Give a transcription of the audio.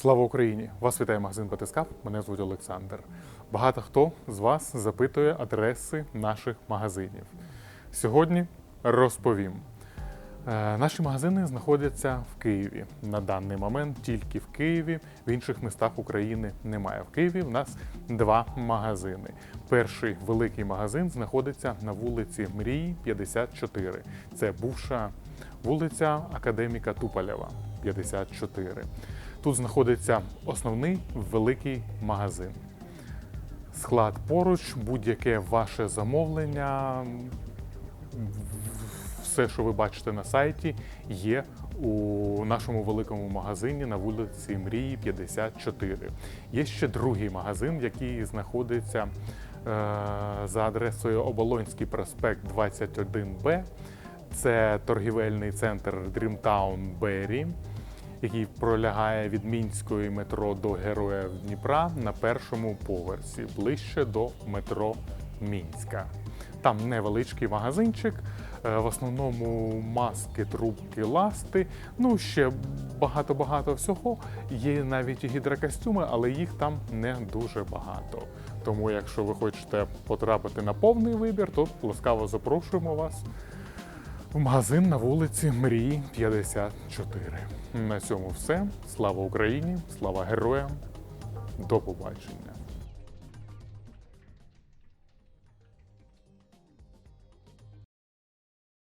Слава Україні! Вас вітає магазин Батискав. Мене звуть Олександр. Багато хто з вас запитує адреси наших магазинів. Сьогодні розповім. Е, Наші магазини знаходяться в Києві. На даний момент тільки в Києві, в інших містах України немає. В Києві в нас два магазини. Перший великий магазин знаходиться на вулиці Мрії 54. Це бувша вулиця Академіка Туполєва 54. Тут знаходиться основний великий магазин. Склад поруч, будь-яке ваше замовлення, все, що ви бачите на сайті, є у нашому великому магазині на вулиці Мрії 54. Є ще другий магазин, який знаходиться е, за адресою Оболонський проспект 21Б. Це торгівельний центр Dreamtown Berry, який пролягає від мінської метро до Героїв Дніпра на першому поверсі, ближче до метро Мінська. Там невеличкий магазинчик, е, в основному маски, трубки, ласти. Ну, ще багато-багато всього. Є навіть і гідрокостюми, але їх там не дуже багато. Тому, якщо ви хочете потрапити на повний вибір, то ласкаво запрошуємо вас в магазин на вулиці Мрії 54. На цьому все. Слава Україні! Слава героям! До побачення!